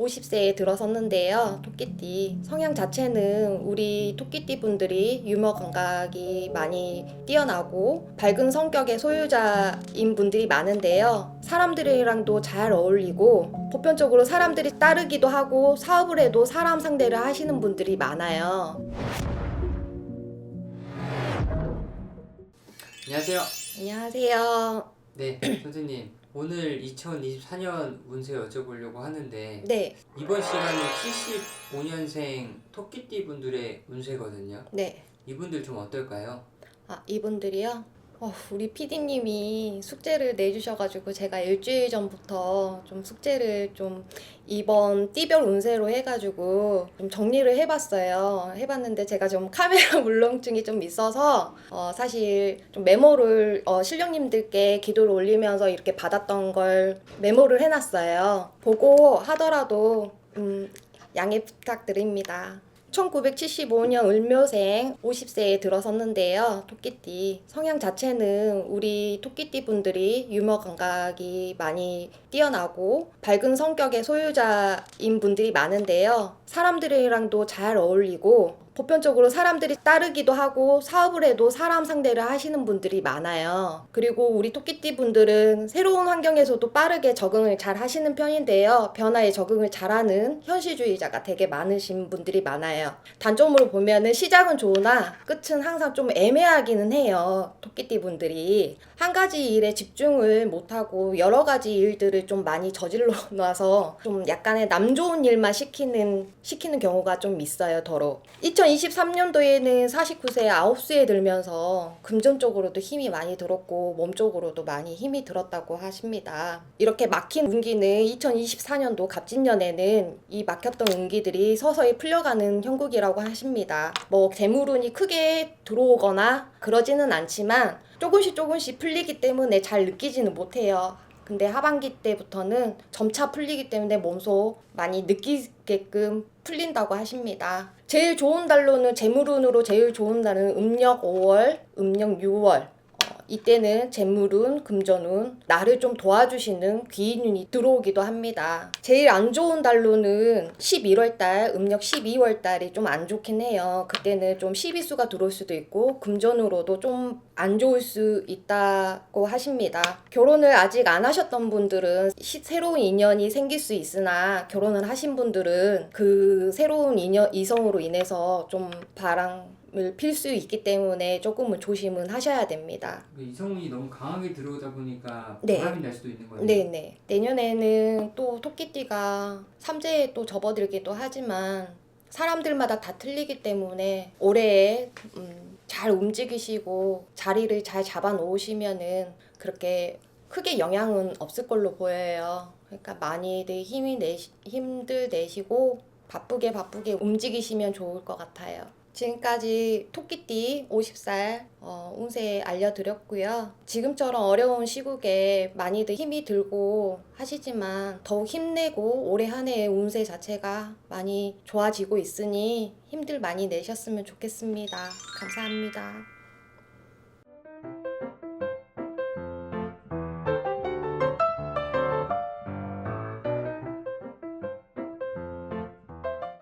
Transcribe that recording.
50세에 들어섰는데요. 토끼띠. 성향 자체는 우리 토끼띠 분들이 유머 감각이 많이 뛰어나고 밝은 성격의 소유자인 분들이 많은데요. 사람들이랑도 잘 어울리고 보편적으로 사람들이 따르기도 하고 사업을 해도 사람 상대를 하시는 분들이 많아요. 안녕하세요. 안녕하세요. 네, 선생님. 오늘 2024년 운세 여쭤보려고 하는데 네, 이번 시간은 75년생 토끼띠 분들의 운세거든요. 네. 이분들 좀 어떨까요? 아, 이분들이요? 어, 우리 PD님이 숙제를 내주셔가지고 제가 일주일 전부터 좀 숙제를 좀 이번 띠별 운세로 해가지고 좀 정리를 해봤어요. 해봤는데 제가 좀 카메라 물렁증이 좀 있어서 어, 사실 좀 메모를 어, 신령님들께 기도를 올리면서 이렇게 받았던 걸 메모를 해놨어요. 보고 하더라도 음, 양해 부탁드립니다. 1975년 을묘생 50세에 들어섰는데요. 토끼띠. 성향 자체는 우리 토끼띠 분들이 유머 감각이 많이 뛰어나고 밝은 성격의 소유자인 분들이 많은데요. 사람들이랑도 잘 어울리고 보편적으로 사람들이 따르기도 하고 사업을 해도 사람 상대를 하시는 분들이 많아요. 그리고 우리 토끼띠 분들은 새로운 환경에서도 빠르게 적응을 잘 하시는 편인데요. 변화에 적응을 잘하는 현실주의자가 되게 많으신 분들이 많아요. 단점으로 보면은 시작은 좋으나 끝은 항상 좀 애매하기는 해요. 토끼띠 분들이 한 가지 일에 집중을 못하고 여러 가지 일들을 좀 많이 저질러 놔서 좀 약간의 남 좋은 일만 시키는 시키는 경우가 좀 있어요. 더러. 2023년도에는 49세 9수에 들면서 금전적으로도 힘이 많이 들었고 몸적으로도 많이 힘이 들었다고 하십니다. 이렇게 막힌 운기는 2024년도 갑진년에는 이 막혔던 운기들이 서서히 풀려가는 형국이라고 하십니다. 뭐 재물운이 크게 들어오거나 그러지는 않지만 조금씩 조금씩 풀리기 때문에 잘 느끼지는 못해요. 근데 하반기 때부터는 점차 풀리기 때문에 몸소 많이 느끼게끔 풀린다고 하십니다. 제일 좋은 달로는 재물운으로 제일 좋은 달은 음력 5월, 음력 6월. 어, 이때는 재물운, 금전운, 나를 좀 도와주시는 귀인운이 들어오기도 합니다. 제일 안 좋은 달로는 11월 달, 음력 12월 달이 좀 안 좋긴 해요. 그때는 좀 시비수가 들어올 수도 있고, 금전으로도 좀 안 좋을 수 있다고 하십니다. 결혼을 아직 안 하셨던 분들은 시- 새로운 인연이 생길 수 있으나 결혼을 하신 분들은 그 새로운 인연, 이성으로 인해서 좀 바람 을 필수 있기 때문에 조금은 조심은 하셔야 됩니다. 그 이성운이 너무 강하게 들어오다 보니까 네. 바람이 날 수도 있는 거예요. 네네. 내년에는 또 토끼띠가 삼재에 또 접어들기도 하지만 사람들마다 다 틀리기 때문에 올해에 음, 잘 움직이시고 자리를 잘 잡아 놓으시면은 그렇게 크게 영향은 없을 걸로 보여요. 그러니까 많이들 힘이 내시, 힘들 내시고 바쁘게 바쁘게 움직이시면 좋을 것 같아요. 지금까지 토끼띠 50살 어, 운세 알려드렸고요. 지금처럼 어려운 시국에 많이들 힘이 들고 하시지만 더욱 힘내고 올해 한 해의 운세 자체가 많이 좋아지고 있으니 힘들 많이 내셨으면 좋겠습니다. 감사합니다.